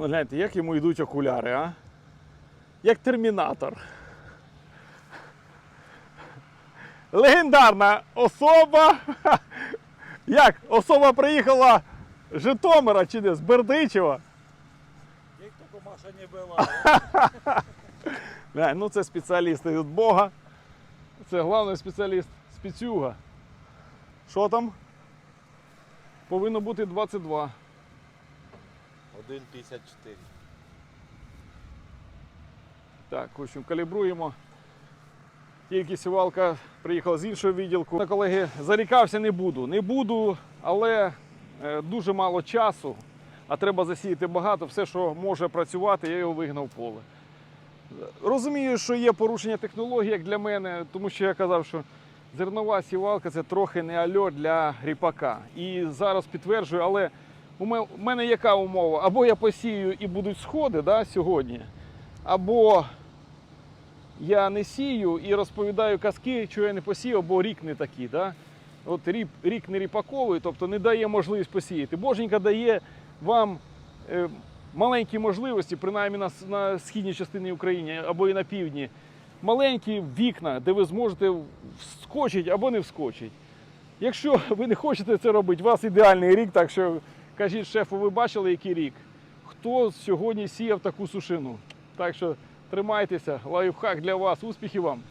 Ну, Гляньте, як йому йдуть окуляри, а? Як термінатор. Легендарна особа. Як особа приїхала з Житомира чи де, з Бердичева. Як тільки Маша не була. Глянь, ну це спеціалісти від Бога. Це головний спеціаліст спецюга. Що там? Повинно бути 22. 1,54. Так, в общем, калібруємо. Тільки сівалка приїхала з іншого відділку. Колеги, зарікався не буду. Не буду, але е, дуже мало часу, а треба засіяти багато. Все, що може працювати, я його вигнав в поле. Розумію, що є порушення технологій, як для мене, тому що я казав, що зернова сівалка це трохи не альо для ріпака. І зараз підтверджую, але у мене яка умова? Або я посію і будуть сходи да, сьогодні, або я не сію і розповідаю казки, що я не посіяв, бо рік не такий. Да? От рік, рік не ріпаковий, тобто не дає можливість посіяти. Боженька дає вам е, маленькі можливості, принаймні на, на східній частині України або і на півдні. Маленькі вікна, де ви зможете вскочити або не вскочити. Якщо ви не хочете це робити, у вас ідеальний рік, так що кажіть шефу, ви бачили, який рік? Хто сьогодні сіяв таку сушину? Так що тримайтеся, лайфхак для вас, успіхів вам!